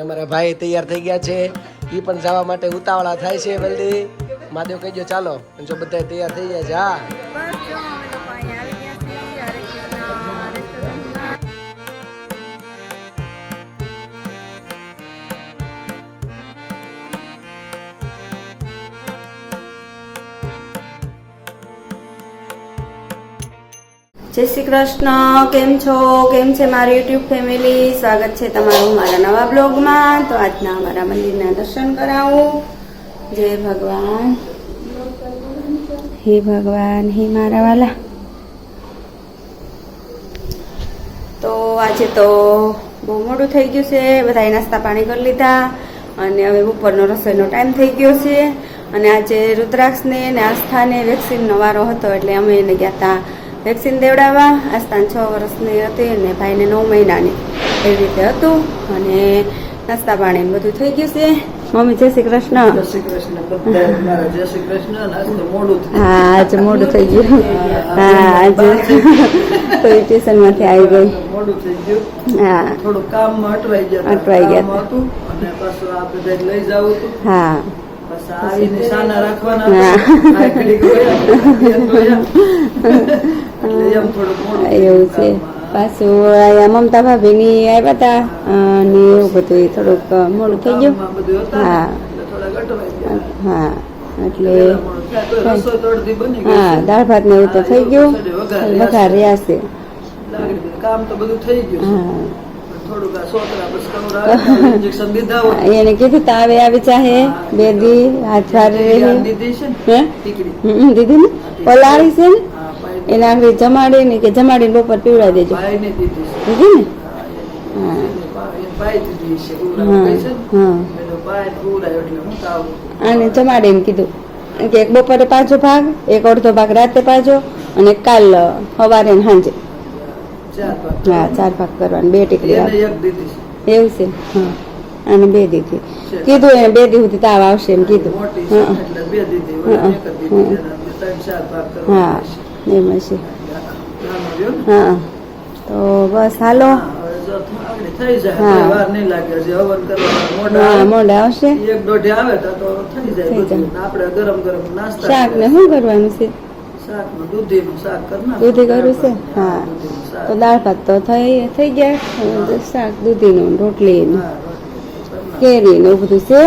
અમારા ભાઈ તૈયાર થઈ ગયા છે. એ પણ જવા માટે ઉતાવળા થાય છે જલ્દી મહાદેવ કહી દો ચાલો. જો બધા તૈયાર થઈ ગયા છે, હા. જય શ્રી કૃષ્ણ, કેમ છો? કેમ છે મારી યુટ્યુબ ફેમિલી સ્વાગત છે તમારું મારા નવા બ્લોગમાં તો આજના અમારા મંદિરના દર્શન કરાવું. જય ભગવાન. હે ભગવાન, હે મારા વાલા. તો આજે તો બહુ મોડું થઈ ગયું છે. બધાએ નાસ્તા પાણી કરી લીધા અને હવે બપોરનો રસોઈનો ટાઈમ થઈ ગયો છે. અને આજે રુદ્રાક્ષને ને આસ્થાને વેક્સિનનો વારો હતો એટલે અમે એને ગયા હતા વેક્સિન દેવડાવવા આસ્થાન છ વર્ષની હતી અને ભાઈને નવ મહિનાની એવી રીતે હતું અને નાસ્તા પાણી બધું થઈ ગયું છે. મમ્મી જય શ્રી કૃષ્ણ. જય શ્રી કૃષ્ણ જય શ્રી કૃષ્ણ મોડું હા આજે મોડું થઈ ગયું. હા આજે તો ટ્યુશનમાંથી આવી ગઈ. મોડું થઈ ગયું. હા. થોડું કામ અટવાઈ ગયા અટવાઈ ગયા હતું અને પાછું આ બધા લઈ જવું હતું. હા. એવું છે. પાછું મમતા મમતા ભાભીની આવ્યા હતા અને એવું બધું થોડુંક મોડું થઈ ગયું. બધું હા. હા એટલે હા. દાળ ભાત ને એવું તો થઈ ગયું. વઘાર વઘાર રહ્યા છે કામ તો બધું થઈ ગયું છે. હા. એને કીધું તાવે આવી ચાહે બે દી દીદી ને પલાળી છે ને? એને આગળ જમાડી ને કે જમાડીને બપોર પીવડાવી દેજો. દીધી ને? અને જમાડીને કીધું. કે એક બપોરે પાછો ભાગ એક અડધો ભાગ રાતે પાછો અને કાલ સવારે સાંજે. હા ચાર ભાગ કરવાની બે ટીકડી એવું છે? હા અને બે દીધી. કીધું એને બે દી સુધી તાવ આવશે એમ કીધું. હા. દીધી. છે. હા એમ તો બસ હાલો. મોઢા આવશે. શાક ને શું કરવાનું છે? દૂધી કરવું છે? હા. તો દાળ ભાત તો થઈ થઈ ગયા. શાક દૂધીનું ને રોટલી ને હા, રોટલી કરી નાખો. કેરી ને બધું છે.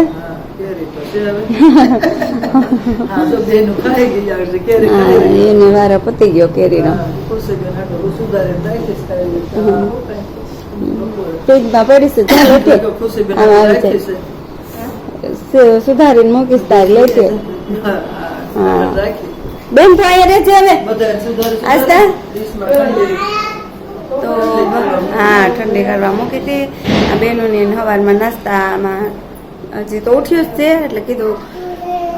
એને વારો પતી ગયો કેરીનો. પડી છે સુધારીને મૂકીશ તાર લેશે હા. બેન તો અહીંયા રહેજે હવે. આસ્તા? તો? હા ઠંડી કરવા મૂકી હતી આ બહેનોની સવારમાં નાસ્તામાં હજી તો ઉઠ્યું જ છે એટલે કીધું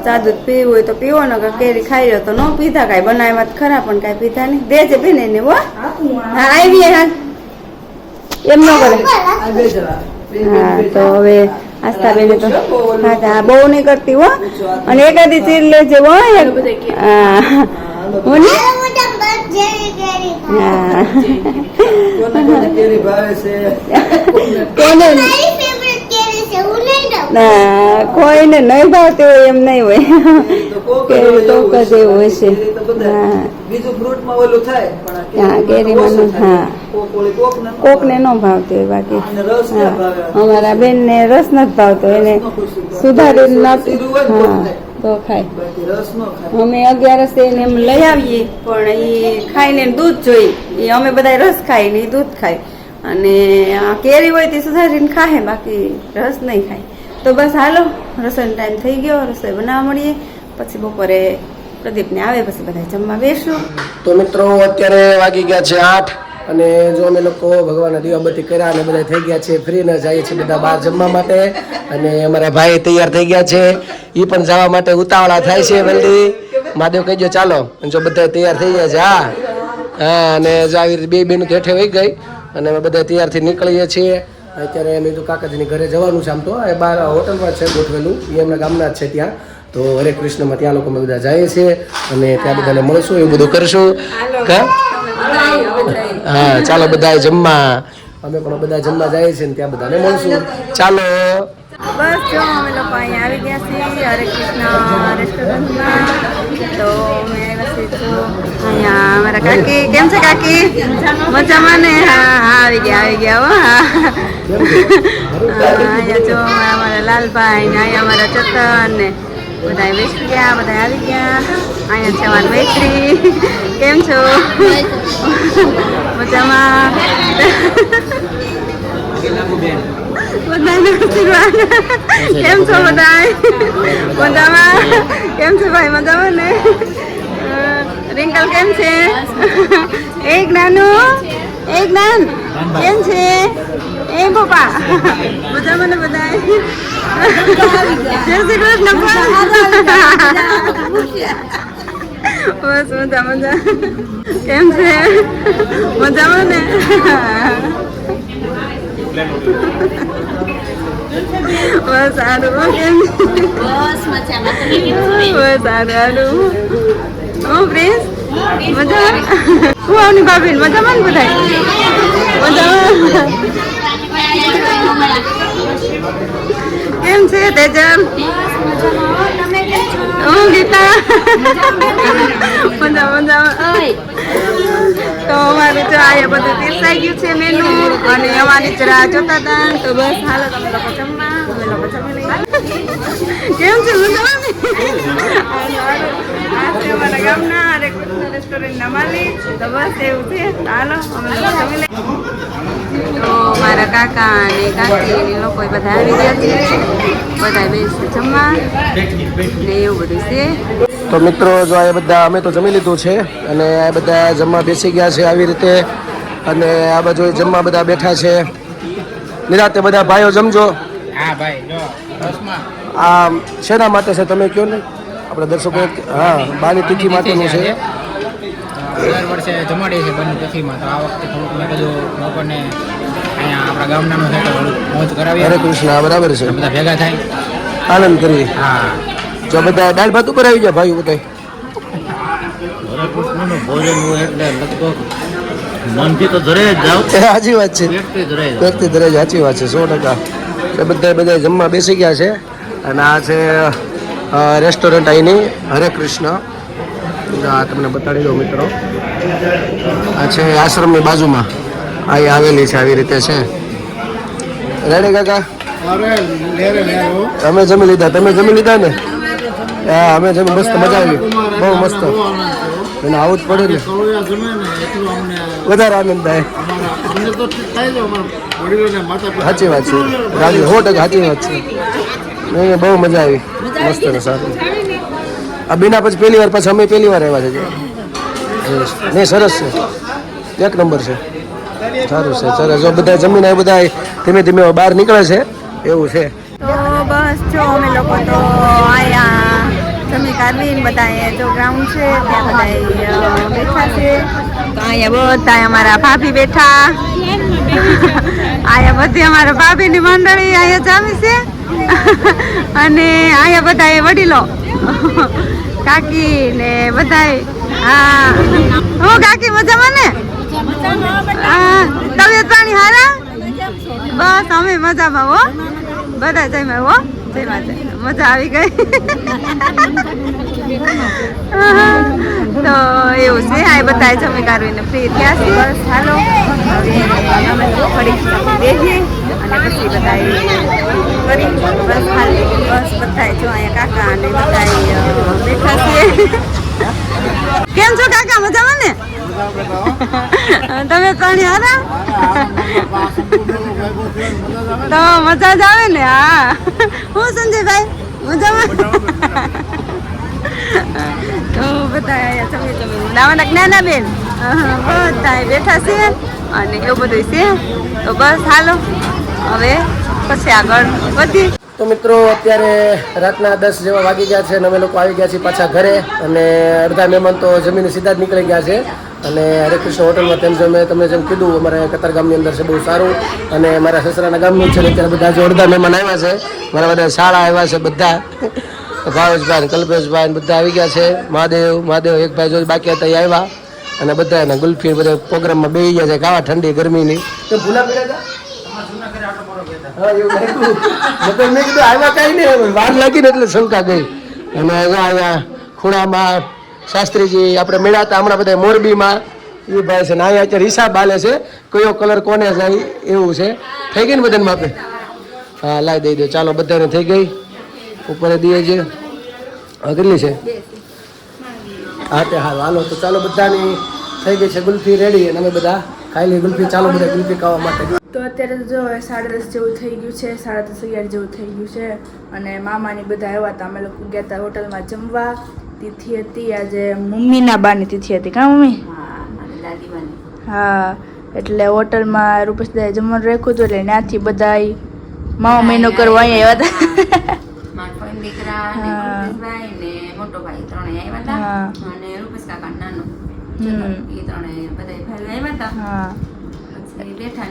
ચા દૂધ પીવું હોય તો પીવો ને કેરી ખાઈ લો તો ન પીધા કાંઈ બનાવ્યા ખરા પણ કાંઈ પીધા નહીં. દેજે બેન એને હો. હા આવીએ હા. એમ ન કરે. હા તો હવે આસ્તા બેને તો હા હા બહુ નહીં કરતી હો. અને એકાદી ચીર લેજે હો એક. હા. હું. કોઈને નહીં ભાવતી હોય એમ નહીં હોય. તો હોય છે હશે. કોક ને ન ભાવતો હોય બાકી. અમારા રસ ને રસ નથી ભાવતો એને. સુધારી હા તો ખાય. અમે અગિયારસ એને એમ લઈ આવીએ પણ એ ખાઈને દૂધ જોઈ એ અમે બધા રસ ખાઈ ને દૂધ ખાય. અને આ કેરી હોય તે સુધારીને ખાય બાકી રસ નહીં ખાય. તો બસ હાલો રસોઈનો ટાઈમ થઈ ગયો રસોઈ બનાવવા મળીએ. પછી બપોરે પ્રદીપને આવે પછી બધા જમવા બેસું. તો મિત્રો, અત્યારે વાગી ગયા છે આઠ અને જો અમે લોકો ભગવાનના દીવાબત્તી કર્યા અને બધા થઈ ગયા છે, ફ્રી ને જઈએ છીએ બધા બહાર જમવા માટે. અને અમારા ભાઈ તૈયાર થઈ ગયા છે. એ પણ જવા માટે ઉતાવળા થાય છે જલ્દી મહાદેવ કહી દો ચાલો જો બધા તૈયાર થઈ ગયા છે, હા. હા, અને જો આવી રીતે બે બેનું હેઠે વહી ગઈ. અને અમે બધા તૈયારથી નીકળીએ છીએ. અત્યારે મેં કીધું કાકાજીની ઘરે જવાનું છે આમ તો. એ બહાર હોટલમાં છે ગોઠવેલું. એ એમના ગામના છે ત્યાં. તો હરે કૃષ્ણમાં ત્યાં લોકો બધા જાય છે અને ત્યાં બધાને મળશું એવું બધું કરશું. કા? હા ચાલો બધા જમવા. અમે પણ બધા જમવા જાય છે ને ત્યાં બધાને મળશું. ચાલો. બસ જો અમે લોકો અહીંયા આવી ગયા છીએ. હરે કૃષ્ણ રેસ્ટોરન્ટમાં. તો મેં વસે છું અહીંયા અમારા કાકી. કેમ છે કાકી? મજામાં ને? હા હા આવી ગયા આવી ગયા હા. હા, અહીંયા જો અમારા લાલભાઈ ને અહીંયા અમારા ચતન ને. બધા બેસી ગયા બધા આવી ગયા. અહીંયા છે મારી મૈત્રી. કેમ છો? મજામાં? કેમ છો બધા મજામાં? કેમ છો ભાઈ? મજામાં ને? રિંકલ કેમ છે? એક નાનું? એક નાન કેમ છે? એ પપ્પા. બધા ને બધા જય શ્રી કૃષ્ણ બસ મજા મજા. કેમ છે? મજામાં ને બસ સારું. કેમ? બસ મજામાં. બેન? બસ સારું હું પ્રિન્સ? મજામાં હું આવની ભાભી મજામાં ને બધા કેમ છે તેજા હું ગીતા. મજા મજામાં તો અમારું જો આ બધું પીરસાઈ ગયું છે મેનુ અને અમારી જ જોતા હતા. તો બસ કેમ છે મજામાં ને આ છે અમારા ગામના હરે કૃષ્ણ તો બસ એવું છે. હાલો અમે જમી તો મારા કાકા અને કાકી એ લોકો બધા આવી ગયા છે. બધા બેસી જમવા. ને એવું બધું છે. તો મિત્રો જો આ બધા અમે તો જમી લીધું છે અને આ બધા જમવા બેસી ગયા છે આવી રીતે. અને આ બાજુ જમવા બધા બેઠા છે. નિરાતે બધા ભાઈઓ જમજો. હા ભાઈ જો આ શેના માટે છે? તમે કહો ને? આપણે દર્શકો હા બાની તીખી માટેનું છે. દર વર્ષે જમાડીએ છીએ બંને તિથિમાં તો આ વખતે થોડુંક મેં કીધું લોકોને અહીંયા આપણા ગામડાનું છે મોજ કરાવી હરે કૃષ્ણ બરાબર છે. બધા ભેગા થાય. આનંદ કરી હા. જો બધા દાળ ભાત ઉપર આવી ગયા ભાઈ બધા હરેકૃષ્ણનું ભોજન હોય એટલે લગભગ મનથી તો ધરે જાવ સાચી વાત છે. પેટથી ધરે દરેજ સાચી વાત છે સો ટકા. એ બધા બધા જમવા બેસી ગયા છે. અને આ છે રેસ્ટોરન્ટ અહીંની હરે કૃષ્ણ. આ તમને બતાડી દઉં મિત્રો. આ છે આશ્રમની બાજુમાં. અહીં આવેલી છે આવી રીતે છે. રેડી કાકા? અમે જમી લીધા. તમે જમી લીધા ને? હા અમે જમી મસ્ત મજા આવી. બહુ મસ્ત. એને આવું જ પડે ને. વધારે આનંદ થાય. સાચી વાત છે. રાજી સો ટકા સાચી વાત છે. બહુ મજા આવી. મસ્ત ને સારું. આ બિના પછી પહેલી વાર પછી અમે પહેલી વાર આવ્યા છે નહીં, સરસ છે. એક નંબર છે. સારું છે, સરસ. જો બધા જમીને આ બધા ધીમે ધીમે બહાર નીકળે છે, એવું છે. બસ, જો, અમે લોકો તો આયા, જમી કાઢવીને બધા જો છે અહીંયા બધા અમારા ભાભી બેઠા. અહીંયા બધી અમારા ભાભીની મંડળી અહીંયા જામી છે. અને અહીંયા બધા વડીલો. કાકી ને બધા હા. હું, કાકી, મજામાં ને? તબિયત પાણી હારા? બસ, અમે મજામાં, હો. બધા જઈમાં હો. મજા આવી ગઈ. તો એવું છે, આ બધા જમી કાઢવીને ફ્રી થયા છે. બસ, હાલો. ઘડીક બેસીએ. અને પછી બધા કરી બસ ખાલી બસ બધા જો અહીંયા કાકા અને બધા બેઠા છે કેમ છો કાકા? મજામાં ને? તમે કોણ હારા તો મજા જ આવે ને? હા. હું સંજયભાઈ? મજામાં? તો બધા તમે તમે નાવાના જ્ઞાના બેન બધા બેઠા છે અને એવું બધું છે. તો બસ હાલો. હવે પછી આગળ વધી. તો મિત્રો અત્યારે રાતના દસ જેવા વાગી ગયા છે અને અમે લોકો આવી ગયા છીએ પાછા ઘરે અને અડધા મહેમાન તો જમીને સીધા જ નીકળી ગયા છે. અને હરે કૃષ્ણ હોટલમાં તેમ મેં તમને જેમ કીધું અમારે કતાર ગામની અંદર છે બહુ સારું અને મારા સસરાના ગામનું છે અત્યારે બધા જો અડધા મહેમાન આવ્યા છે. મારા બધા શાળા આવ્યા છે બધા. ભાવેશભાઈ કલ્પેશભાઈ બધા આવી ગયા છે. મહાદેવ મહાદેવ એક ભાઈ જો બાકી હતા એ આવ્યા. અને બધા એના ગુલ્ફી બધા પ્રોગ્રામમાં બેસી ગયા છે. કાવા ઠંડી ગરમીની. ભૂલા પડ્યા હતા? ખૂણામાં શાસ્ત્રીજી આપણે મળ્યા હતા, હમણાં બધા મોરબીમાં. એ ભાઈ છે ને અહીંયા અત્યારે હિસાબ હાલે છે, કયો કલર કોને જાય એવું છે. થઈ ગઈ ને બધાને માપે? હા લાવી દઈ દો. ચાલો, બધાને થઈ ગઈ. ઉપર દઈએ છે હા કેટલી છે? હા, તે હાલ. હાલો, તો ચાલો બધાની થઈ ગઈ છે ગુલ્ફી રેડી. અને અમે બધા ખાઈ લઈએ ગુલ્ફી. ચાલો, બધા ગુલ્ફી ખાવા માટે. તો અત્યારે તો જો સાડા દસ જેવું થઈ ગયું છે સાડા દસ અગિયાર જેવું થઈ ગયું છે. અને મામાની બધા આવ્યા હતા. અમે લોકો ગયા હતા હોટલમાં જમવા. તિથિ હતી આજે મમ્મીના બાની તિથિ હતી. કા મમ્મી? હા એટલે હોટલમાં રૂપેશદાએ જમવાનું રાખ્યું હતું એટલે ત્યાંથી બધા મામા મહિનો કરવા અહીંયા આવ્યા હતા. હા. હા.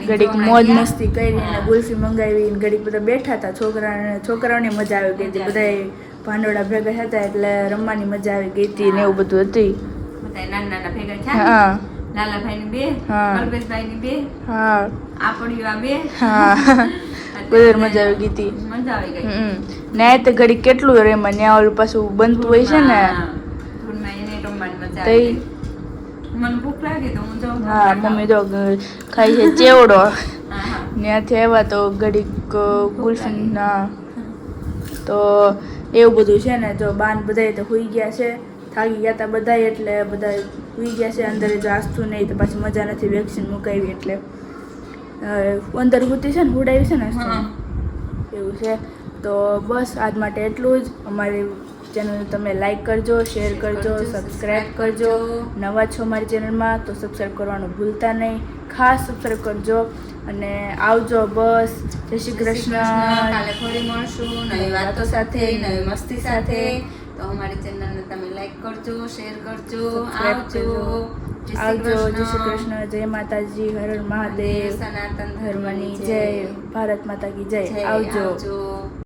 ઘડીક મોજ મસ્તી કરી અને ગુલ્ફી મંગાવી ઘડીક બધા બેઠા હતા. છોકરાને છોકરાઓને મજા આવી ગઈ હતી. બધા ભાંડોળા ભેગા હતા એટલે રમવાની મજા આવી ગઈ હતી ને એવું બધું હતું. નાના નાના ભેગા થયા લાલાભાઈ ની બે કલ્પેશભાઈ ની બે હા. આપડીઓ આ બે. હા. બધા મજા આવી ગઈ હતી. મજા આવી ગઈ. ઘડી કેટલું રેમાં ન્યા ઓલું પાછું બનતું હોય છે ને. તઈ. મને ભૂખ લાગી તો હું જાઉં હા મમ્મી તો ખાઈ છે ચેવડો. ત્યાંથી આવ્યા તો ઘડીક ગુલ્ફી ના તો એવું બધું છે ને જો બાન બધાય તો હોઈ ગયા છે. થાકી ગયા હતા બધાય એટલે બધા હોઈ ગયા છે. અંદર જો આસતું નહીં તો પાછી મજા નથી વેક્સિન મુકાવી એટલે. અંદર હુતી છે ને હુડાવી છે ને. એવું છે. તો બસ આજ માટે એટલું જ. અમારી ચેનલ તમે લાઈક કરજો શેર કરજો સબસ્ક્રાઈબ કરજો. નવા છો મારી ચેનલમાં તો સબસ્ક્રાઈબ કરવાનું ભૂલતા નહીં. ખાસ સબસ્ક્રાઈબ કરજો. અને આવજો બસ. જય શ્રી કૃષ્ણ. કાલે ફરી મળશું. નવી વાતો સાથે નવી મસ્તી સાથે. તો અમારી ચેનલને તમે લાઈક કરજો શેર કરજો. આવજો. આવજો. જય શ્રી કૃષ્ણ. જય માતાજી. હર મહાદેવ. સનાતન ધર્મની જય. ભારત માતા કી જય. આવજો.